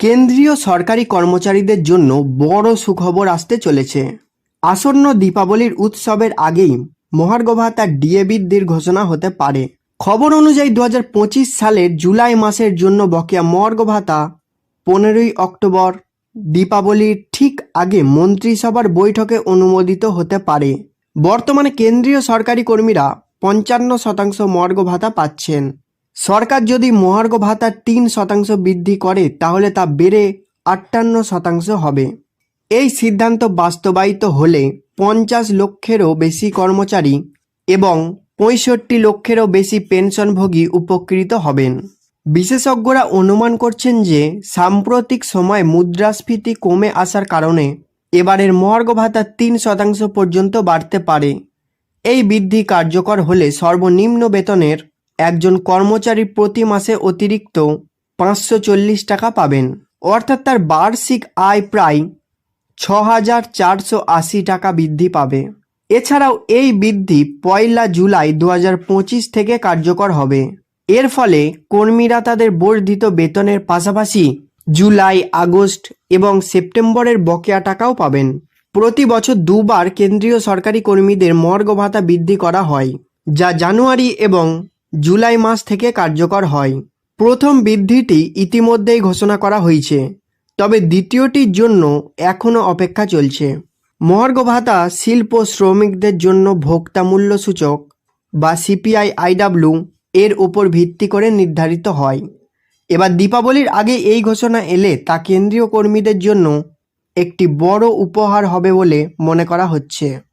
কেন্দ্রীয় সরকারি কর্মচারীদের জন্য বড় সুখবর আসতে চলেছে। আসন্ন দীপাবলির উৎসবের আগেই মহার্ঘ ভাতার ডিএ বৃদ্ধির ঘোষণা হতে পারে। খবর অনুযায়ী দু হাজার পঁচিশ সালের জুলাই মাসের জন্য বকেয়া মহার্ঘ ভাতা পনেরোই অক্টোবর, দীপাবলির ঠিক আগে মন্ত্রিসভার বৈঠকে অনুমোদিত হতে পারে। বর্তমানে কেন্দ্রীয় সরকারি কর্মীরা পঞ্চান্ন শতাংশ মহার্ঘ ভাতা পাচ্ছেন। সরকার যদি মহার্ঘ ভাতার তিন শতাংশ বৃদ্ধি করে, তাহলে তা বেড়ে আটান্ন শতাংশ হবে। এই সিদ্ধান্ত বাস্তবায়িত হলে পঞ্চাশ লক্ষেরও বেশি কর্মচারী এবং পঁয়ষট্টি লক্ষেরও বেশি পেনশনভোগী উপকৃত হবেন। বিশেষজ্ঞরা অনুমান করছেন যে, সাম্প্রতিক সময় মুদ্রাস্ফীতি কমে আসার কারণে এবারের মহার্ঘ ভাতা তিন শতাংশ পর্যন্ত বাড়তে পারে। এই বৃদ্ধি কার্যকর হলে সর্বনিম্ন বেতনের একজন কর্মচারী প্রতি মাসে অতিরিক্ত পাঁচশো চল্লিশ টাকা পাবেন। অর্থাৎ তার বার্ষিক আয় প্রায় ছ হাজার চারশো আশি টাকা বৃদ্ধি পাবে। এছাড়াও এই বৃদ্ধি পয়লা জুলাই দু পঁচিশ থেকে কার্যকর হবে। এর ফলে কর্মীরা তাদের বর্ধিত বেতনের পাশাপাশি জুলাই, আগস্ট এবং সেপ্টেম্বরের বকেয়া টাকাও পাবেন। প্রতি বছর দুবার কেন্দ্রীয় সরকারি কর্মীদের মর্গ ভাতা বৃদ্ধি করা হয়, যা জানুয়ারি এবং জুলাই মাস থেকে কার্যকর হয়। প্রথম বৃদ্ধিটি ইতিমধ্যেই ঘোষণা করা হয়েছে। তবে দ্বিতীয়টির জন্য এখনও অপেক্ষা চলছে। মহার্ঘ ভাতা শিল্প শ্রমিকদের জন্য ভোক্তা মূল্য সূচক বা সিপিআই আইডাব্লিউ এর উপর ভিত্তি করে নির্ধারিত হয়। এবার দীপাবলির আগে এই ঘোষণা এলে তা কেন্দ্রীয় কর্মীদের জন্য একটি বড় উপহার হবে বলে মনে করা হচ্ছে।